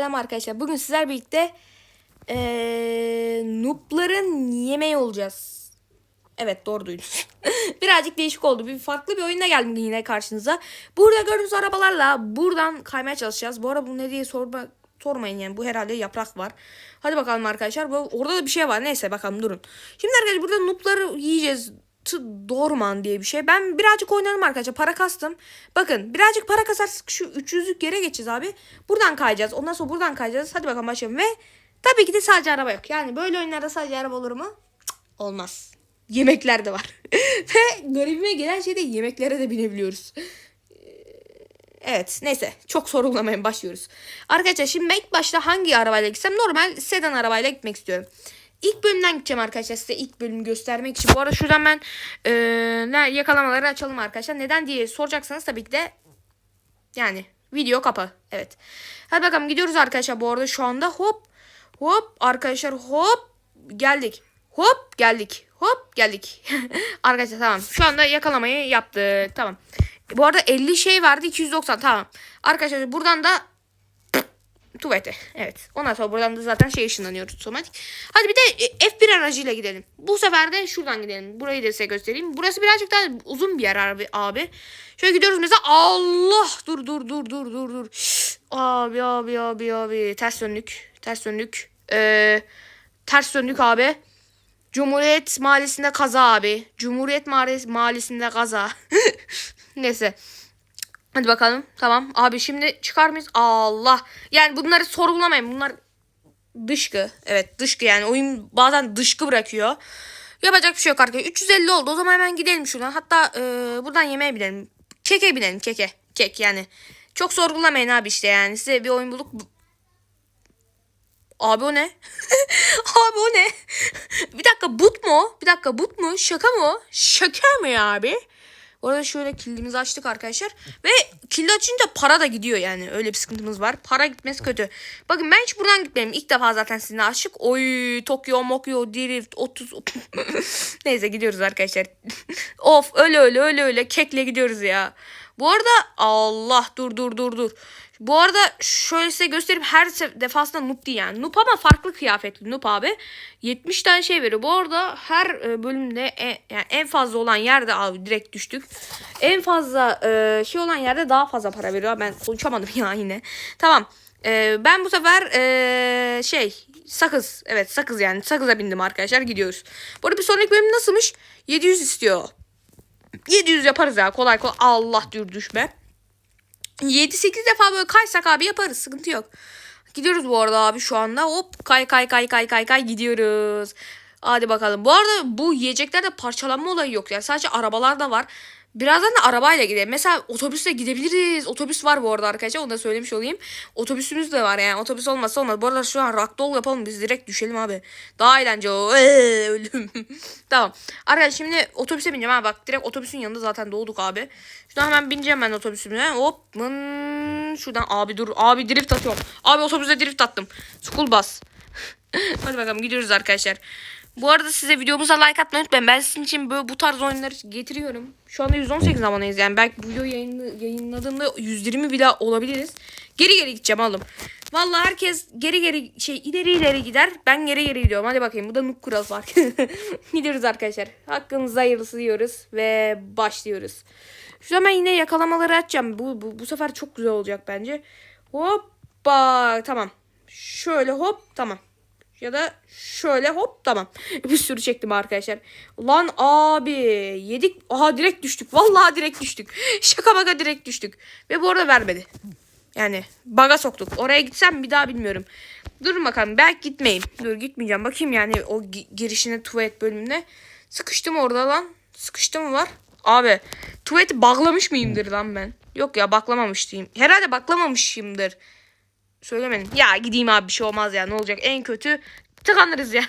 selam arkadaşlar. Bugün sizler birlikte ee, noob'ların yemeği olacağız. Evet doğru duydunuz. Birazcık değişik oldu. Bir farklı bir oyunda geldim yine karşınıza. Burada gördüğünüz arabalarla buradan kaymaya çalışacağız. Bu arada bu ne diye sorma, sormayın yani. Bu herhalde yaprak var. Hadi bakalım arkadaşlar. Bu, orada da bir şey var. Neyse bakalım durun. Şimdi arkadaşlar burada noob'ları yiyeceğiz. Dorman diye bir şey. Ben birazcık oynadım arkadaşlar. Para kastım. Bakın birazcık para kasarsak şu 300'lük yere geçeceğiz abi. Buradan kayacağız. Ondan sonra buradan kayacağız. Hadi bakalım başlayalım. Ve tabii ki de sadece araba yok. Yani böyle oyunlarda sadece araba olur mu? Cık, olmaz. Yemekler de var. Ve garibime gelen şey de yemeklere de binebiliyoruz. Evet neyse çok sorgulamayın başlıyoruz. Arkadaşlar şimdi ilk başta hangi arabayla gitsem normal sedan arabayla gitmek istiyorum. İlk bölümden gideceğim arkadaşlar size ilk bölümü göstermek için. Bu arada şuradan ben e, yakalamaları açalım arkadaşlar. Neden diye soracaksanız tabii ki de yani video kapı. Evet. Hadi bakalım gidiyoruz arkadaşlar bu arada şu anda hop hop arkadaşlar hop geldik. Hop geldik. Hop geldik. arkadaşlar tamam. Şu anda yakalamayı yaptık. Tamam. Bu arada 50 şey vardı 290 tamam. Arkadaşlar buradan da tuvalete. Evet. Ondan sonra buradan da zaten şey ışınlanıyoruz otomatik. Hadi bir de e, F1 aracıyla gidelim. Bu sefer de şuradan gidelim. Burayı da size göstereyim. Burası birazcık daha uzun bir yer abi. abi. Şöyle gidiyoruz mesela. Allah! Dur dur dur dur dur dur. Abi abi abi abi. Ters döndük. Ters döndük. Ee, ters döndük abi. Cumhuriyet Mahallesi'nde kaza abi. Cumhuriyet Mahallesi- Mahallesi'nde kaza. Neyse. Hadi bakalım. Tamam. Abi şimdi çıkar mıyız? Allah. Yani bunları sorgulamayın. Bunlar dışkı. Evet dışkı yani. Oyun bazen dışkı bırakıyor. Yapacak bir şey yok arkadaşlar. 350 oldu. O zaman hemen gidelim şuradan. Hatta e, buradan yemeğe binelim. Keke binelim. Keke. Kek yani. Çok sorgulamayın abi işte yani. Size bir oyun bulduk. Abi o ne? abi o ne? bir dakika but mu? Bir dakika but mu? Şaka mı? Şaka mı abi? Bu arada şöyle kilidimizi açtık arkadaşlar. Ve kilidi açınca para da gidiyor yani. Öyle bir sıkıntımız var. Para gitmesi kötü. Bakın ben hiç buradan gitmedim. İlk defa zaten sizinle aşık. Oy Tokyo, Mokyo, Drift, 30. Neyse gidiyoruz arkadaşlar. of öyle öyle öyle öyle kekle gidiyoruz ya. Bu arada Allah dur dur dur dur. Bu arada şöyle size göstereyim her defasında noob değil yani. Noob ama farklı kıyafetli noob abi. 70 tane şey veriyor. Bu arada her e, bölümde en, yani en fazla olan yerde abi direkt düştük. En fazla e, şey olan yerde daha fazla para veriyor. Ben konuşamadım ya yine. Tamam. E, ben bu sefer e, şey sakız. Evet sakız yani. Sakıza bindim arkadaşlar gidiyoruz. Bu arada bir sonraki bölüm nasılmış? 700 istiyor. 700 yaparız ya kolay kolay. Allah dur düşme. 7-8 defa böyle kaysak abi yaparız. Sıkıntı yok. Gidiyoruz bu arada abi şu anda. Hop kay kay kay kay kay kay gidiyoruz. Hadi bakalım. Bu arada bu yiyeceklerde parçalanma olayı yok. Yani sadece arabalar da var. Birazdan da arabayla gidelim. Mesela otobüsle gidebiliriz. Otobüs var bu arada arkadaşlar. Onu da söylemiş olayım. Otobüsümüz de var yani. Otobüs olmazsa olmaz. Bu arada şu an ragdoll yapalım. Biz direkt düşelim abi. Daha eğlenceli o. Eee, tamam. Arkadaşlar şimdi otobüse bineceğim ha. Bak direkt otobüsün yanında zaten doğduk abi. Şuradan hemen bineceğim ben otobüsüme. Hop. Mın. Şuradan abi dur. Abi drift atıyorum. Abi otobüse drift attım. School bus. Hadi bakalım gidiyoruz arkadaşlar. Bu arada size videomuza like atmayı unutmayın. Ben sizin için böyle bu tarz oyunları getiriyorum. Şu anda 118 aboneyız yani. Belki bu videoyu yayınlı, yayınladığımda 120 bile olabiliriz. Geri geri gideceğim oğlum. Vallahi herkes geri geri şey ileri ileri gider. Ben geri geri gidiyorum. Hadi bakayım. Bu da nuk kuralı var. Gidiyoruz arkadaşlar. Hakkınızda hayırlısı diyoruz ve başlıyoruz. Şurada ben yine yakalamaları açacağım. Bu, bu, bu sefer çok güzel olacak bence. Hoppa. Tamam. Şöyle hop. Tamam. Ya da şöyle hop tamam. Bir sürü çektim arkadaşlar. Lan abi yedik. Aha direkt düştük. Vallahi direkt düştük. Şaka baka direkt düştük. Ve bu arada vermedi. Yani baga soktuk. Oraya gitsem bir daha bilmiyorum. Durun bakalım. Belki gitmeyeyim. Dur gitmeyeceğim. Bakayım yani o gi- girişine tuvalet bölümüne. Sıkıştım orada lan. Sıkıştı mı var? Abi tuvaleti bağlamış mıyımdır lan ben? Yok ya baklamamıştım. Herhalde baklamamışımdır. Söylemedim. Ya gideyim abi bir şey olmaz ya ne olacak. En kötü tıkanırız ya.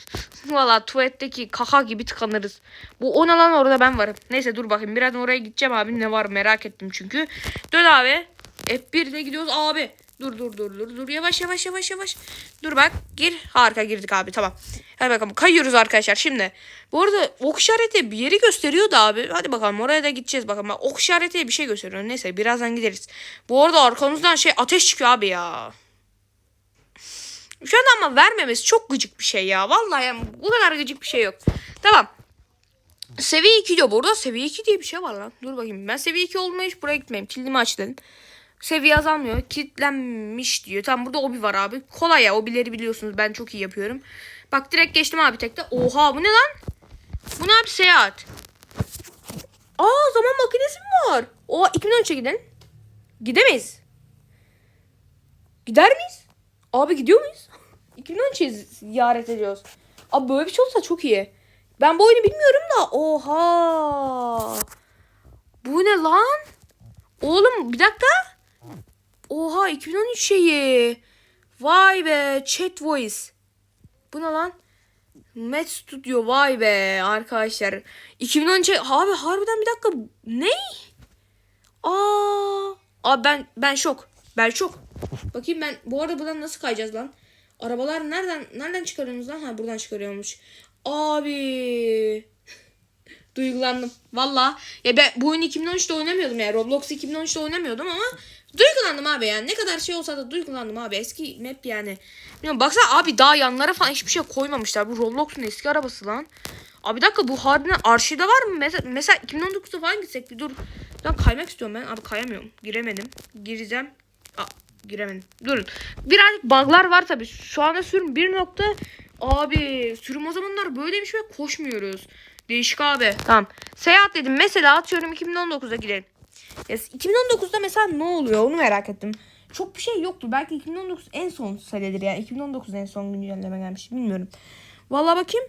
Valla tuvaletteki kaka gibi tıkanırız. Bu on alan orada ben varım. Neyse dur bakayım. Birazdan oraya gideceğim abi. Ne var merak ettim çünkü. Dön abi. F1'de gidiyoruz abi. Dur dur dur dur dur yavaş yavaş yavaş yavaş. Dur bak gir. Harika girdik abi tamam. Hadi bakalım kayıyoruz arkadaşlar şimdi. Bu arada ok işareti bir yeri gösteriyordu abi. Hadi bakalım oraya da gideceğiz bakalım. Bak, ok işareti bir şey gösteriyor. Neyse birazdan gideriz. Bu arada arkamızdan şey ateş çıkıyor abi ya. Şu anda ama vermemesi çok gıcık bir şey ya. Vallahi yani bu kadar gıcık bir şey yok. Tamam. Seviye 2 diyor burada. Seviye 2 diye bir şey var lan. Dur bakayım. Ben seviye 2 olmaya hiç buraya gitmeyeyim. Kilidimi aç dedim. Seviye azalmıyor. Kilitlenmiş diyor. Tamam burada obi var abi. Kolay ya. Obileri biliyorsunuz. Ben çok iyi yapıyorum. Bak direkt geçtim abi tekte. Oha bu ne lan? Bu ne abi seyahat? Aa zaman makinesi mi var? Oha 2013'e gidelim. Gidemeyiz. Gider miyiz? Abi gidiyor muyuz? 2013'e ziyaret ediyoruz. Abi böyle bir şey olsa çok iyi. Ben bu oyunu bilmiyorum da. Oha. Bu ne lan? Oğlum bir dakika. Oha 2013 şeyi. Vay be chat voice. Bu ne lan? Met Studio vay be arkadaşlar. 2013 abi harbiden bir dakika ne? Aa, abi ben ben şok. Ben şok. Bakayım ben bu arada buradan nasıl kayacağız lan? Arabalar nereden nereden çıkarıyorsunuz lan? Ha buradan çıkarıyormuş. Abi. Duygulandım. Valla. Ya ben bu oyunu 2013'te oynamıyordum ya. Roblox 2013'te oynamıyordum ama duygulandım abi yani. Ne kadar şey olsa da duygulandım abi. Eski map yani. Bilmiyorum, baksana abi daha yanlara falan hiçbir şey koymamışlar. Bu Roblox'un eski arabası lan. Abi bir dakika bu harbiden arşivde var mı? Mesela, mesela 2019'da falan gitsek bir dur. Ben kaymak istiyorum ben. Abi kayamıyorum. Giremedim. Gireceğim. Aa, giremedim. Durun. Birazcık bug'lar var tabi. Şu anda sürüm bir nokta. Abi sürüm o zamanlar böyleymiş ve koşmuyoruz. Değişik abi. Tamam. Seyahat dedim. Mesela atıyorum 2019'a gidelim. Ya 2019'da mesela ne oluyor onu merak ettim. Çok bir şey yoktu. Belki 2019 en son senedir yani. 2019 en son güncelleme gelmiş. Bilmiyorum. Vallahi bakayım.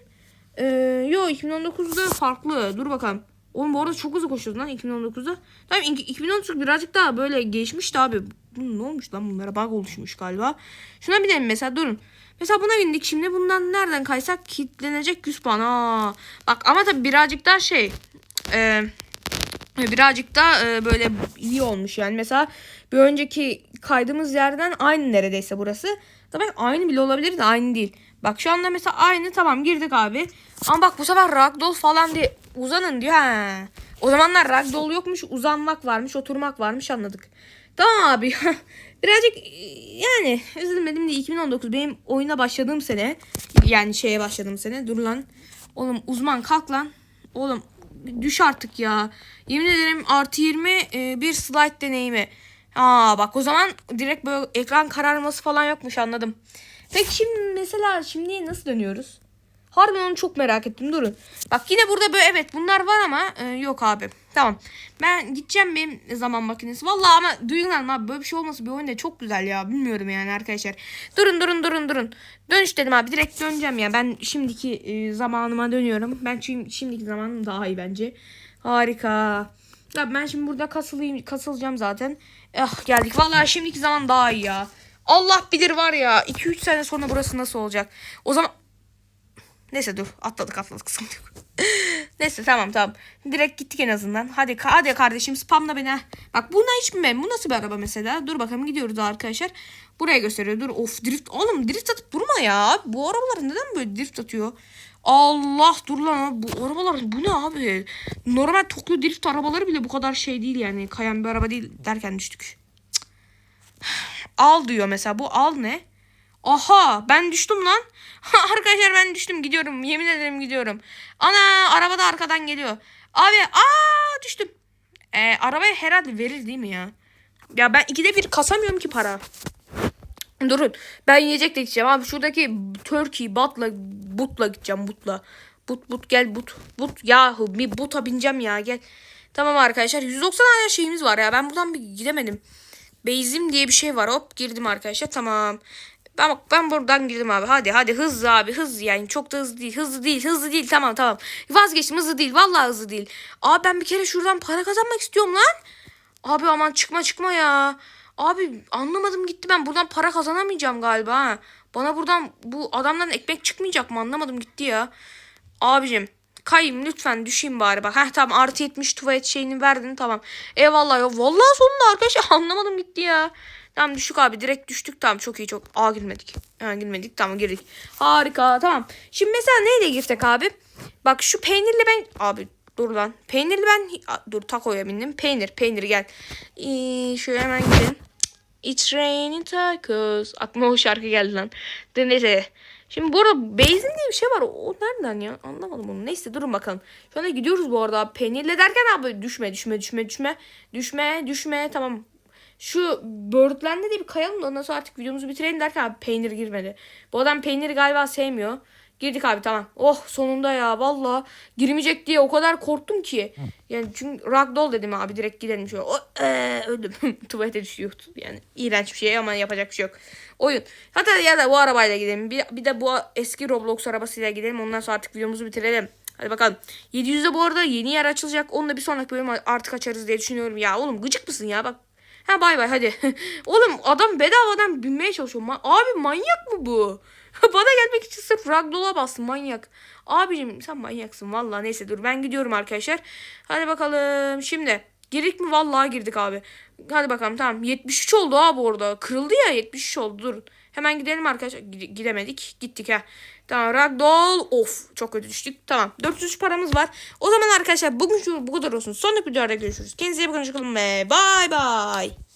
Ee, yo 2019'da farklı. Dur bakalım. Oğlum bu arada çok hızlı koşuyoruz lan 2019'da. Tamam 2019 birazcık daha böyle geçmişti abi. Bu ne olmuş lan bunlara bug oluşmuş galiba. Şuna binelim mesela durun. Mesela buna bindik şimdi. Bundan nereden kaysak kilitlenecek 100 puan. Aa. Bak ama tabii birazcık daha şey. E, birazcık da e, böyle iyi olmuş yani. Mesela bir önceki kaydığımız yerden aynı neredeyse burası. Tabii aynı bile olabilir de aynı değil. Bak şu anda mesela aynı tamam girdik abi. Ama bak bu sefer ragdoll falan diye uzanın diyor. Ha. O zamanlar ragdoll yokmuş uzanmak varmış oturmak varmış anladık. Tamam abi birazcık yani üzülmedim de 2019 benim oyuna başladığım sene. Yani şeye başladığım sene dur lan. Oğlum uzman kalk lan. Oğlum düş artık ya. Yemin ederim artı 20 e, bir slide deneyimi. Aa bak o zaman direkt böyle ekran kararması falan yokmuş anladım. Peki şimdi mesela şimdi nasıl dönüyoruz? Harbiden onu çok merak ettim. Durun. Bak yine burada böyle evet bunlar var ama e, yok abi. Tamam. Ben gideceğim benim zaman makinesi. Vallahi ama duygulandım abi. Böyle bir şey olması bir oyunda çok güzel ya. Bilmiyorum yani arkadaşlar. Durun durun durun durun. Dönüş dedim abi. Direkt döneceğim ya. Ben şimdiki e, zamanıma dönüyorum. Ben şimdi, şimdiki zamanım daha iyi bence. Harika. Ya ben şimdi burada kasılayım, kasılacağım zaten. Ah geldik. Vallahi şimdiki zaman daha iyi ya. Allah bilir var ya 2-3 sene sonra burası nasıl olacak. O zaman Neyse dur atladık atladık yok. Neyse tamam tamam. Direkt gittik en azından. Hadi hadi kardeşim spamla beni. Bak buna hiç mi Bu nasıl bir araba mesela? Dur bakalım gidiyoruz arkadaşlar. Buraya gösteriyor. Dur of drift. Oğlum drift atıp durma ya. Bu arabalar neden böyle drift atıyor? Allah dur lan bu arabalar bu ne abi? Normal Tokyo drift arabaları bile bu kadar şey değil yani. Kayan bir araba değil derken düştük. Cık. Al diyor mesela. Bu al ne? Aha ben düştüm lan. Arkadaşlar ben düştüm gidiyorum. Yemin ederim gidiyorum. Ana araba da arkadan geliyor. Abi aa düştüm. Ee, arabaya herhalde verir değil mi ya? Ya ben ikide bir kasamıyorum ki para. Durun. Ben yiyecek de gideceğim abi. Şuradaki Turkey butla butla gideceğim butla. But but gel but. But yahu bir buta bineceğim ya gel. Tamam arkadaşlar 190 tane şeyimiz var ya. Ben buradan bir gidemedim. Beyzim diye bir şey var. Hop girdim arkadaşlar. Tamam. Ben ben buradan girdim abi. Hadi hadi hızlı abi hızlı yani çok da hızlı değil. Hızlı değil hızlı değil tamam tamam. Vazgeçtim hızlı değil vallahi hızlı değil. Abi ben bir kere şuradan para kazanmak istiyorum lan. Abi aman çıkma çıkma ya. Abi anlamadım gitti ben buradan para kazanamayacağım galiba ha. Bana buradan bu adamdan ekmek çıkmayacak mı anlamadım gitti ya. Abicim kayayım lütfen düşeyim bari bak. Heh tamam artı 70 tuvalet şeyini verdin tamam. Eyvallah ya vallahi sonunda arkadaşlar anlamadım gitti ya. Tamam düştük abi direkt düştük tamam çok iyi çok. Aa girmedik. Ha girmedik tamam girdik. Harika tamam. Şimdi mesela neyle girsek abi? Bak şu peynirli ben abi dur lan. Peynirli ben dur takoya bindim. Peynir peynir gel. Ee, şöyle hemen gidelim. It's raining tacos. Aklıma o şarkı geldi lan. De neyse. Şimdi bu arada benzin diye bir şey var. O nereden ya? Anlamadım onu. Neyse durun bakalım. Şu anda gidiyoruz bu arada. Peynirle derken abi düşme düşme düşme düşme. Düşme düşme tamam. Şu Birdland'de de bir kayalım da ondan sonra artık videomuzu bitirelim derken abi peynir girmedi. Bu adam peyniri galiba sevmiyor. Girdik abi tamam. Oh sonunda ya valla girmeyecek diye o kadar korktum ki. Yani çünkü ragdoll dedim abi direkt gidelim şöyle. O, eee, öldüm. Tuvalete düşüyor. Yani iğrenç bir şey ama yapacak bir şey yok. Oyun. Hatta ya da bu arabayla gidelim. Bir, bir de bu eski Roblox arabasıyla gidelim. Ondan sonra artık videomuzu bitirelim. Hadi bakalım. 700'de bu arada yeni yer açılacak. Onu da bir sonraki bölüm artık açarız diye düşünüyorum. Ya oğlum gıcık mısın ya bak. Ha bay bay hadi. Oğlum adam bedavadan binmeye çalışıyor. Ma- Abi manyak mı bu? Bana gelmek için sırf ragdoll'a bastın manyak. Abicim sen manyaksın vallahi neyse dur ben gidiyorum arkadaşlar. Hadi bakalım şimdi. Girdik mi? Vallahi girdik abi. Hadi bakalım tamam. 73 oldu abi orada. Kırıldı ya 73 oldu durun. Hemen gidelim arkadaşlar. Gide- gidemedik. Gittik ha. Tamam ragdoll. Of çok kötü düştük. Tamam 403 paramız var. O zaman arkadaşlar bugün şu bu kadar olsun. Sonraki videoda görüşürüz. Kendinize iyi bakın. Hoşçakalın ve bay bay.